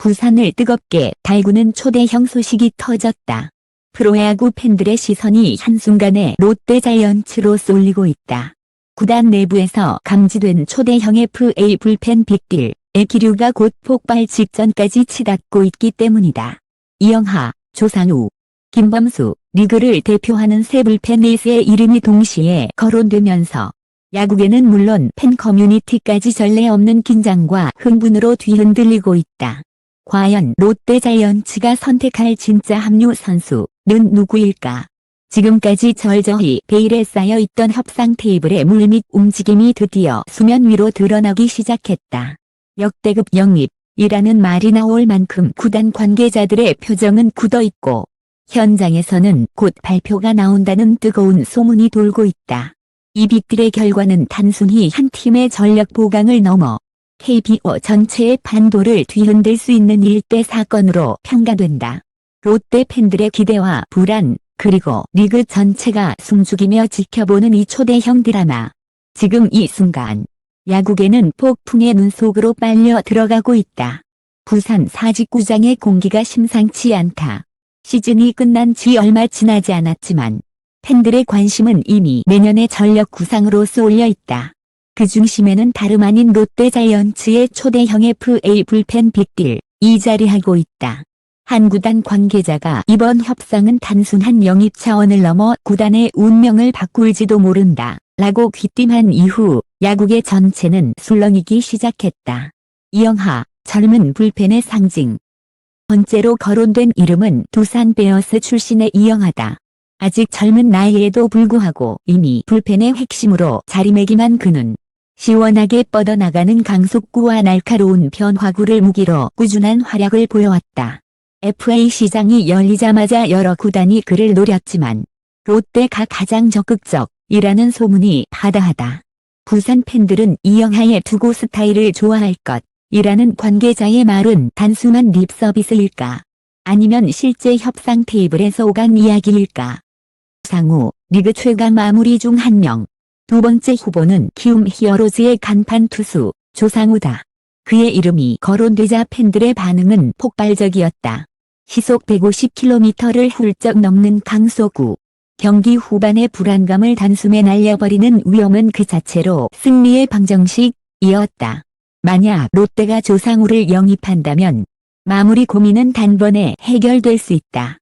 부산을 뜨겁게 달구는 초대형 소식이 터졌다. 프로야구 팬들의 시선이 한순간에 롯데 자이언츠로 쏠리고 있다. 구단 내부에서 감지된 초대형 FA 불펜 빅딜의 기류가 곧 폭발 직전까지 치닫고 있기 때문이다. 이영하, 조상우, 김범수, 리그를 대표하는 세 불펜 에이스의 이름이 동시에 거론되면서 야구계는 물론 팬 커뮤니티까지 전례 없는 긴장과 흥분으로 뒤흔들리고 있다. 과연 롯데 자이언츠가 선택할 진짜 합류 선수는 누구일까? 지금까지 절저히 베일에 쌓여있던 협상 테이블의 물밑 움직임이 드디어 수면 위로 드러나기 시작했다. 역대급 영입이라는 말이 나올 만큼 구단 관계자들의 표정은 굳어있고 현장에서는 곧 발표가 나온다는 뜨거운 소문이 돌고 있다. 이 빅딜의 결과는 단순히 한 팀의 전력 보강을 넘어 KBO 전체의 판도를 뒤흔들 수 있는 일대 사건으로 평가된다. 롯데 팬들의 기대와 불안, 그리고 리그 전체가 숨죽이며 지켜보는 이 초대형 드라마. 지금 이 순간, 야구계는 폭풍의 눈 속으로 빨려 들어가고 있다. 부산 사직구장의 공기가 심상치 않다. 시즌이 끝난 지 얼마 지나지 않았지만, 팬들의 관심은 이미 내년의 전력 구상으로 쏠려 있다. 그 중심에는 다름 아닌 롯데 자이언츠의 초대형 FA 불펜 빅딜, 이 자리하고 있다. 한 구단 관계자가 이번 협상은 단순한 영입 차원을 넘어 구단의 운명을 바꿀지도 모른다. 라고 귀띔한 이후 야구계 전체는 술렁이기 시작했다. 이영하, 젊은 불펜의 상징. 번째로 거론된 이름은 두산 베어스 출신의 이영하다. 아직 젊은 나이에도 불구하고 이미 불펜의 핵심으로 자리매김한 그는 시원하게 뻗어나가는 강속구와 날카로운 변화구를 무기로 꾸준한 활약을 보여왔다. FA 시장이 열리자마자 여러 구단이 그를 노렸지만 롯데가 가장 적극적이라는 소문이 바다하다. 부산 팬들은 이영하의 투구 스타일을 좋아할 것이라는 관계자의 말은 단순한 립 서비스일까? 아니면 실제 협상 테이블에서 오간 이야기일까? 상우, 리그 최강 마무리 중 한 명. 두 번째 후보는 키움 히어로즈의 간판 투수, 조상우다. 그의 이름이 거론되자 팬들의 반응은 폭발적이었다. 시속 150km를 훌쩍 넘는 강속구. 경기 후반의 불안감을 단숨에 날려버리는 위험은 그 자체로 승리의 방정식이었다. 만약 롯데가 조상우를 영입한다면 마무리 고민은 단번에 해결될 수 있다.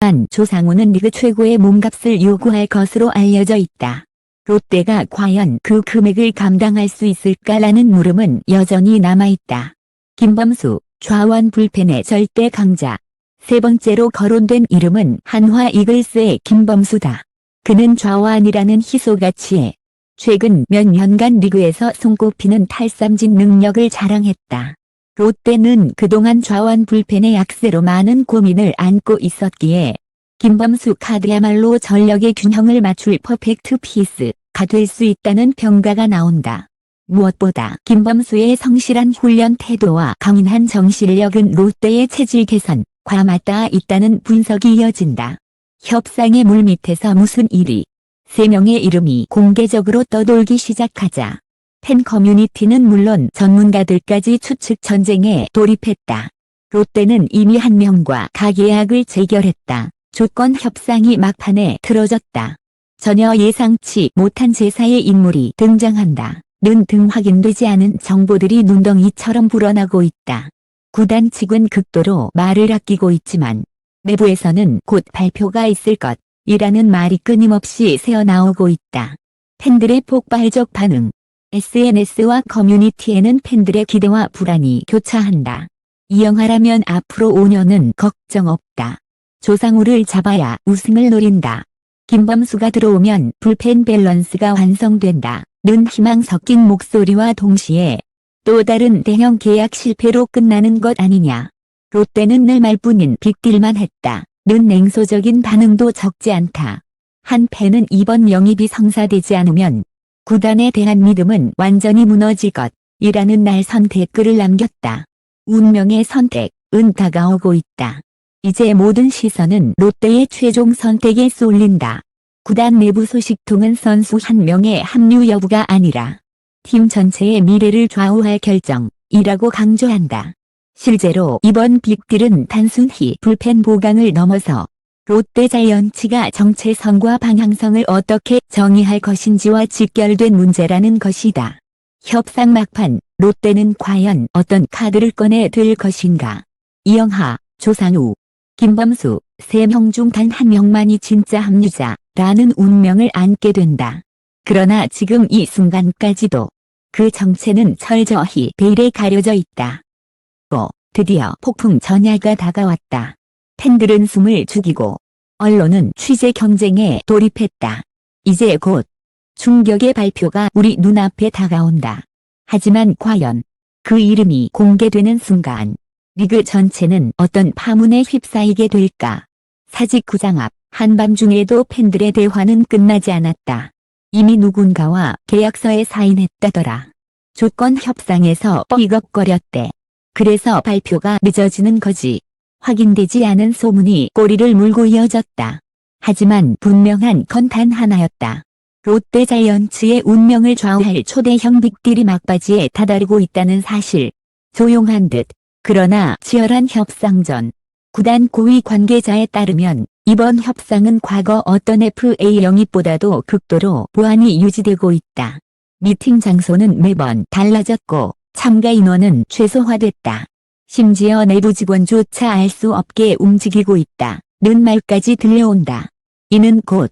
단 조상우는 리그 최고의 몸값을 요구할 것으로 알려져 있다. 롯데가 과연 그 금액을 감당할 수 있을까라는 물음은 여전히 남아있다. 김범수, 좌완 불펜의 절대 강자. 세 번째로 거론된 이름은 한화 이글스의 김범수다. 그는 좌완이라는 희소가치에 최근 몇 년간 리그에서 손꼽히는 탈삼진 능력을 자랑했다. 롯데는 그동안 좌완 불펜의 약세로 많은 고민을 안고 있었기에 김범수 카드야말로 전력의 균형을 맞출 퍼펙트 피스가 될 수 있다는 평가가 나온다. 무엇보다 김범수의 성실한 훈련 태도와 강인한 정신력은 롯데의 체질 개선과 맞닿아 있다는 분석이 이어진다. 협상의 물밑에서 무슨 일이 세 명의 이름이 공개적으로 떠돌기 시작하자 팬 커뮤니티는 물론 전문가들까지 추측 전쟁에 돌입했다. 롯데는 이미 한 명과 가계약을 체결했다. 조건 협상이 막판에 틀어졌다. 전혀 예상치 못한 제사의 인물이 등장한다. 는 등 확인되지 않은 정보들이 눈덩이처럼 불어나고 있다. 구단 측은 극도로 말을 아끼고 있지만 내부에서는 곧 발표가 있을 것 이라는 말이 끊임없이 새어나오고 있다. 팬들의 폭발적 반응 SNS와 커뮤니티에는 팬들의 기대와 불안이 교차한다. 이영하라면 앞으로 5년은 걱정 없다. 조상우를 잡아야 우승을 노린다. 김범수가 들어오면 불펜 밸런스가 완성된다. 는 희망 섞인 목소리와 동시에 또 다른 대형 계약 실패로 끝나는 것 아니냐. 롯데는 늘 말뿐인 빅딜만 했다. 는 냉소적인 반응도 적지 않다. 한 팬은 이번 영입이 성사되지 않으면 구단에 대한 믿음은 완전히 무너질 것 이라는 날선 댓글을 남겼다. 운명의 선택은 다가오고 있다. 이제 모든 시선은 롯데의 최종 선택에 쏠린다. 구단 내부 소식통은 선수 한 명의 합류 여부가 아니라 팀 전체의 미래를 좌우할 결정이라고 강조한다. 실제로 이번 빅딜은 단순히 불펜 보강을 넘어서 롯데 자이언츠가 정체성과 방향성을 어떻게 정의할 것인지와 직결된 문제라는 것이다. 협상 막판, 롯데는 과연 어떤 카드를 꺼내 들 것인가? 이영하, 조상우, 김범수, 세 명 중 단 한 명만이 진짜 합류자라는 운명을 안게 된다. 그러나 지금 이 순간까지도 그 정체는 철저히 베일에 가려져 있다. 고, 드디어 폭풍 전야가 다가왔다. 팬들은 숨을 죽이고 언론은 취재 경쟁에 돌입했다. 이제 곧 충격의 발표가 우리 눈앞에 다가온다. 하지만 과연 그 이름이 공개되는 순간 리그 전체는 어떤 파문에 휩싸이게 될까? 사직구장 앞 한밤중에도 팬들의 대화는 끝나지 않았다. 이미 누군가와 계약서에 사인했다더라. 조건 협상에서 삐걱거렸대. 그래서 발표가 늦어지는 거지. 확인되지 않은 소문이 꼬리를 물고 이어졌다. 하지만 분명한 건 단 하나였다. 롯데 자이언츠의 운명을 좌우할 초대형 빅딜이 막바지에 다다르고 있다는 사실. 조용한 듯. 그러나 치열한 협상 전. 구단 고위 관계자에 따르면 이번 협상은 과거 어떤 FA 영입보다도 극도로 보안이 유지되고 있다. 미팅 장소는 매번 달라졌고 참가 인원은 최소화됐다. 심지어 내부 직원조차 알 수 없게 움직이고 있다. 는 말까지 들려온다. 이는 곧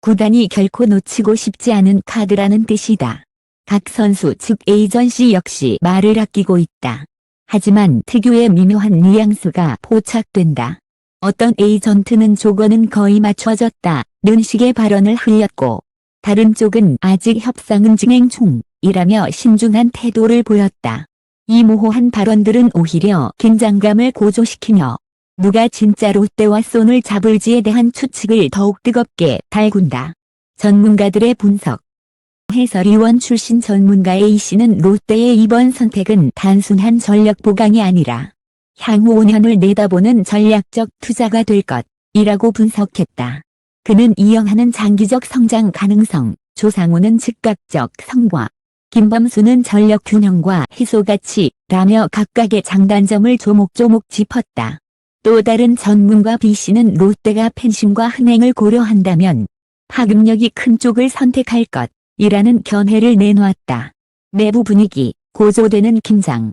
구단이 결코 놓치고 싶지 않은 카드라는 뜻이다. 각 선수 측 에이전시 역시 말을 아끼고 있다. 하지만 특유의 미묘한 뉘앙스가 포착된다. 어떤 에이전트는 조건은 거의 맞춰졌다. 는 식의 발언을 흘렸고 다른 쪽은 아직 협상은 진행 중 이라며 신중한 태도를 보였다. 이 모호한 발언들은 오히려 긴장감을 고조시키며 누가 진짜 롯데와 손을 잡을지에 대한 추측을 더욱 뜨겁게 달군다. 전문가들의 분석 해설위원 출신 전문가 A씨는 롯데의 이번 선택은 단순한 전력 보강이 아니라 향후 5년을 내다보는 전략적 투자가 될 것이라고 분석했다. 그는 이영하는 장기적 성장 가능성, 조상우는 즉각적 성과, 김범수는 전력 균형과 희소가치라며 각각의 장단점을 조목조목 짚었다. 또 다른 전문가 B씨는 롯데가 팬심과 흥행을 고려한다면 파급력이 큰 쪽을 선택할 것 이라는 견해를 내놓았다. 내부 분위기, 고조되는 긴장.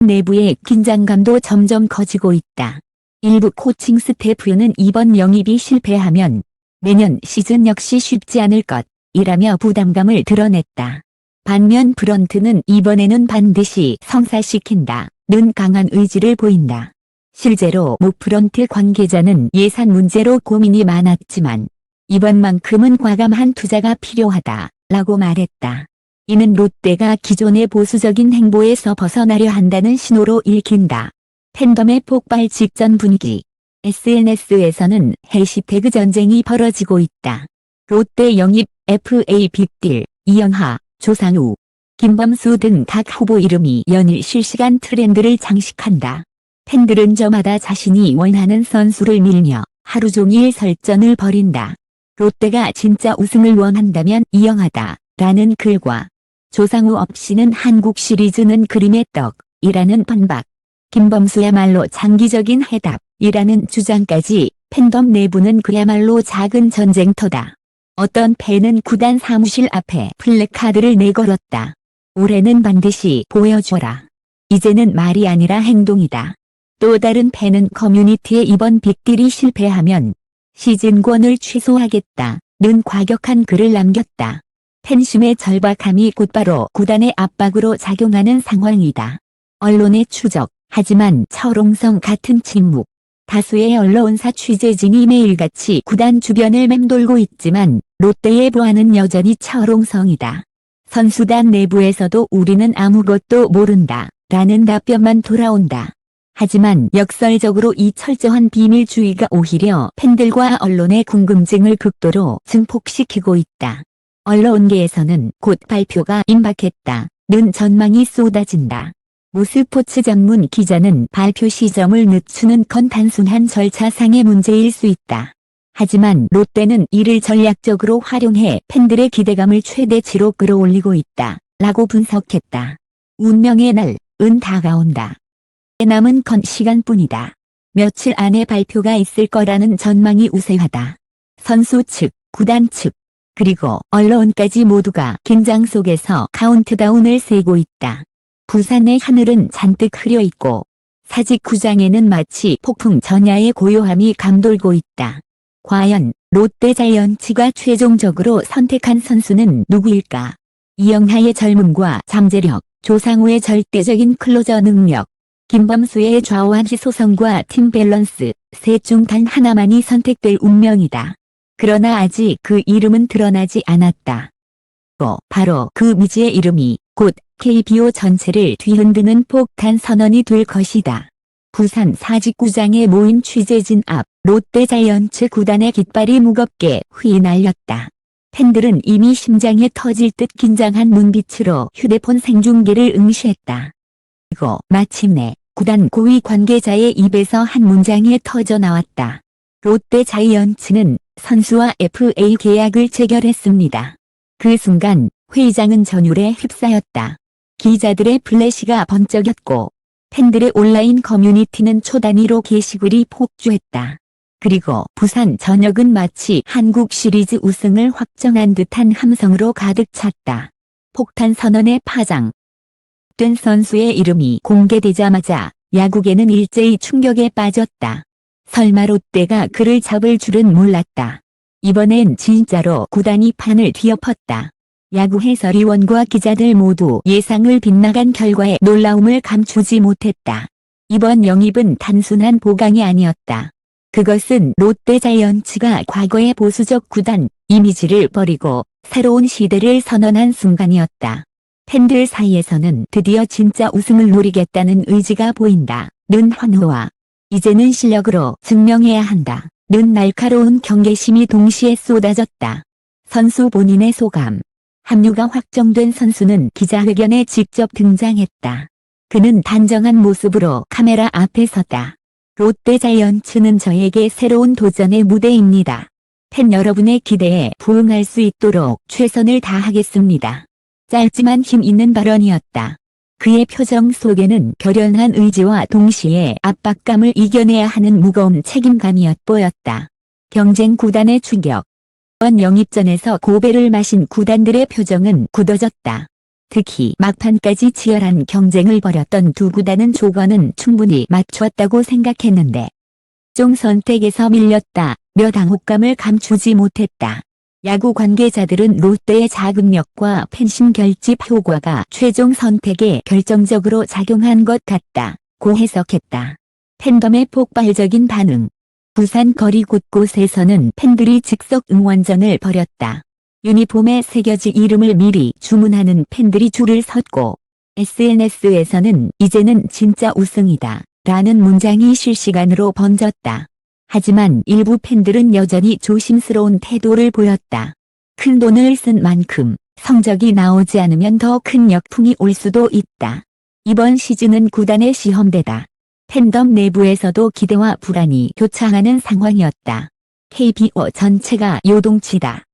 내부의 긴장감도 점점 커지고 있다. 일부 코칭 스태프는 이번 영입이 실패하면 내년 시즌 역시 쉽지 않을 것 이라며 부담감을 드러냈다. 반면 브런트는 이번에는 반드시 성사시킨다. 는 강한 의지를 보인다. 실제로 모 프런트 관계자는 예산 문제로 고민이 많았지만 이번만큼은 과감한 투자가 필요하다. 라고 말했다. 이는 롯데가 기존의 보수적인 행보에서 벗어나려 한다는 신호로 읽힌다. 팬덤의 폭발 직전 분위기. SNS에서는 해시태그 전쟁이 벌어지고 있다. 롯데 영입, FA 빅딜, 이영하, 조상우, 김범수 등 각 후보 이름이 연일 실시간 트렌드를 장식한다. 팬들은 저마다 자신이 원하는 선수를 밀며 하루 종일 설전을 벌인다. 롯데가 진짜 우승을 원한다면 이영하다. 라는 글과 조상우 없이는 한국 시리즈는 그림의 떡 이라는 반박. 김범수야말로 장기적인 해답이라는 주장까지 팬덤 내부는 그야말로 작은 전쟁터다. 어떤 팬은 구단 사무실 앞에 플래카드를 내걸었다. 올해는 반드시 보여줘라. 이제는 말이 아니라 행동이다. 또 다른 팬은 커뮤니티에 이번 빅딜이 실패하면 시즌권을 취소하겠다. 는 과격한 글을 남겼다. 팬심의 절박함이 곧바로 구단의 압박으로 작용하는 상황이다. 언론의 추적, 하지만 철옹성 같은 침묵. 다수의 언론사 취재진이 매일같이 구단 주변을 맴돌고 있지만 롯데의 보안은 여전히 철옹성이다. 선수단 내부에서도 우리는 아무것도 모른다. 라는 답변만 돌아온다. 하지만 역설적으로 이 철저한 비밀주의가 오히려 팬들과 언론의 궁금증을 극도로 증폭시키고 있다. 언론계에서는 곧 발표가 임박했다. 는 전망이 쏟아진다. 모스포츠 전문 기자는 발표 시점을 늦추는 건 단순한 절차상의 문제일 수 있다. 하지만 롯데는 이를 전략적으로 활용해 팬들의 기대감을 최대치로 끌어올리고 있다. 라고 분석했다. 운명의 날, 은 다가온다. 남은 건 시간뿐이다. 며칠 안에 발표가 있을 거라는 전망이 우세하다. 선수 측, 구단 측, 그리고 언론까지 모두가 긴장 속에서 카운트다운을 세고 있다. 부산의 하늘은 잔뜩 흐려 있고 사직 구장에는 마치 폭풍 전야의 고요함이 감돌고 있다. 과연 롯데 자이언츠가 최종적으로 선택한 선수는 누구일까? 이영하의 젊음과 잠재력, 조상우의 절대적인 클로저 능력, 김범수의 좌우한 시 소성과 팀 밸런스, 셋 중 단 하나만이 선택될 운명이다. 그러나 아직 그 이름은 드러나지 않았다. 또 바로 그 미지의 이름이 곧 KBO 전체를 뒤흔드는 폭탄 선언이 될 것이다. 부산 사직구장에 모인 취재진 앞 롯데 자이언츠 구단의 깃발이 무겁게 휘날렸다. 팬들은 이미 심장에 터질 듯 긴장한 눈빛으로 휴대폰 생중계를 응시했다. 그리고 마침내 구단 고위 관계자의 입에서 한 문장이 터져 나왔다. 롯데 자이언츠는 선수와 FA 계약을 체결했습니다. 그 순간 회장은 전율에 휩싸였다. 기자들의 플래시가 번쩍였고 팬들의 온라인 커뮤니티는 초단위로 게시글이 폭주했다. 그리고 부산 전역은 마치 한국 시리즈 우승을 확정한 듯한 함성으로 가득 찼다. 폭탄 선언의 파장. 된 선수의 이름이 공개되자마자 야구계는 일제히 충격에 빠졌다. 설마 롯데가 그를 잡을 줄은 몰랐다. 이번엔 진짜로 구단이 판을 뒤엎었다. 야구 해설위원과 기자들 모두 예상을 빗나간 결과에 놀라움을 감추지 못했다. 이번 영입은 단순한 보강이 아니었다. 그것은 롯데 자이언츠가 과거의 보수적 구단 이미지를 버리고 새로운 시대를 선언한 순간이었다. 팬들 사이에서는 드디어 진짜 우승을 노리겠다는 의지가 보인다. 는 환호와 이제는 실력으로 증명해야 한다. 는 날카로운 경계심이 동시에 쏟아졌다. 선수 본인의 소감. 합류가 확정된 선수는 기자회견에 직접 등장했다. 그는 단정한 모습으로 카메라 앞에 섰다. 롯데 자이언츠는 저에게 새로운 도전의 무대입니다. 팬 여러분의 기대에 부응할 수 있도록 최선을 다하겠습니다. 짧지만 힘 있는 발언이었다. 그의 표정 속에는 결연한 의지와 동시에 압박감을 이겨내야 하는 무거운 책임감이 엿보였다. 경쟁 구단의 충격. 원 영입전에서 고배를 마신 구단들의 표정은 굳어졌다. 특히 막판까지 치열한 경쟁을 벌였던 두 구단은 조건은 충분히 맞추었다고 생각했는데 종 선택에서 밀렸다. 며 당혹감을 감추지 못했다. 야구 관계자들은 롯데의 자금력과 팬심 결집 효과가 최종 선택에 결정적으로 작용한 것 같다. 고 해석했다. 팬덤의 폭발적인 반응. 부산 거리 곳곳에서는 팬들이 즉석 응원전을 벌였다. 유니폼에 새겨진 이름을 미리 주문하는 팬들이 줄을 섰고 SNS에서는 이제는 진짜 우승이다. 라는 문장이 실시간으로 번졌다. 하지만 일부 팬들은 여전히 조심스러운 태도를 보였다. 큰 돈을 쓴 만큼 성적이 나오지 않으면 더 큰 역풍이 올 수도 있다. 이번 시즌은 구단의 시험대다. 팬덤 내부에서도 기대와 불안이 교차하는 상황이었다. KBO 전체가 요동치다.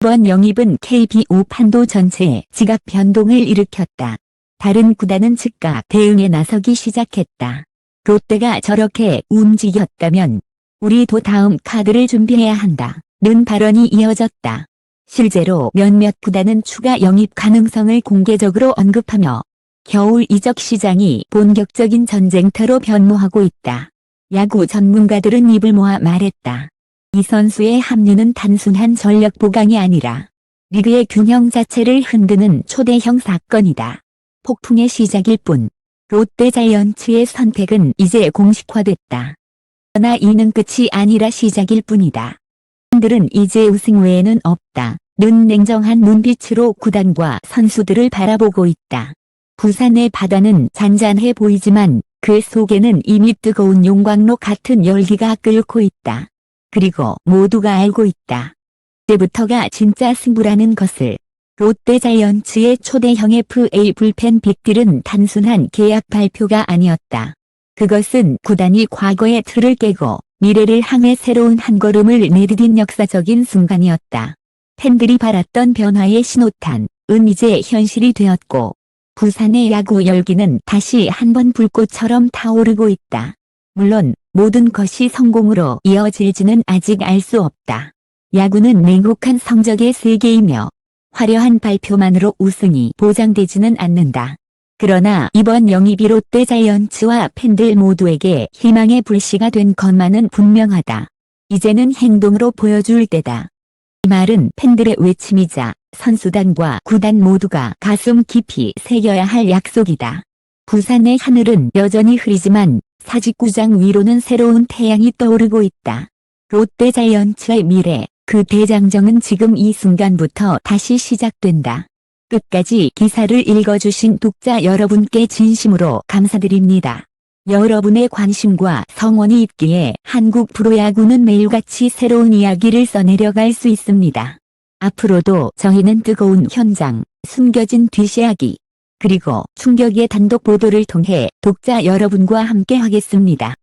이번 영입은 KBO 판도 전체에 지각 변동을 일으켰다. 다른 구단은 즉각 대응에 나서기 시작했다. 롯데가 저렇게 움직였다면 우리도 다음 카드를 준비해야 한다. 는 발언이 이어졌다. 실제로 몇몇 구단은 추가 영입 가능성을 공개적으로 언급하며 겨울 이적 시장이 본격적인 전쟁터로 변모하고 있다. 야구 전문가들은 입을 모아 말했다. 이 선수의 합류는 단순한 전력 보강이 아니라 리그의 균형 자체를 흔드는 초대형 사건이다. 폭풍의 시작일 뿐. 롯데 자이언츠의 선택은 이제 공식화됐다. 그러나 이는 끝이 아니라 시작일 뿐이다. 팬들은 이제 우승 외에는 없다. 는 냉정한 눈빛으로 구단과 선수들을 바라보고 있다. 부산의 바다는 잔잔해 보이지만 그 속에는 이미 뜨거운 용광로 같은 열기가 끓고 있다. 그리고 모두가 알고 있다. 이제부터가 진짜 승부라는 것을. 롯데 자이언츠의 초대형 FA 불펜 빅딜은 단순한 계약 발표가 아니었다. 그것은 구단이 과거의 틀을 깨고 미래를 향해 새로운 한 걸음을 내디딘 역사적인 순간이었다. 팬들이 바랐던 변화의 신호탄, 은 이제 현실이 되었고 부산의 야구 열기는 다시 한번 불꽃처럼 타오르고 있다. 물론 모든 것이 성공으로 이어질지는 아직 알 수 없다. 야구는 냉혹한 성적의 세계이며 화려한 발표만으로 우승이 보장되지는 않는다. 그러나 이번 영입이 롯데 자이언츠와 팬들 모두에게 희망의 불씨가 된 것만은 분명하다. 이제는 행동으로 보여줄 때다. 이 말은 팬들의 외침이자 선수단과 구단 모두가 가슴 깊이 새겨야 할 약속이다. 부산의 하늘은 여전히 흐리지만 사직구장 위로는 새로운 태양이 떠오르고 있다. 롯데 자이언츠의 미래, 그 대장정은 지금 이 순간부터 다시 시작된다. 끝까지 기사를 읽어주신 독자 여러분께 진심으로 감사드립니다. 여러분의 관심과 성원이 있기에 한국 프로야구는 매일같이 새로운 이야기를 써내려갈 수 있습니다. 앞으로도 저희는 뜨거운 현장, 숨겨진 뒷이야기, 그리고 충격의 단독 보도를 통해 독자 여러분과 함께 하겠습니다.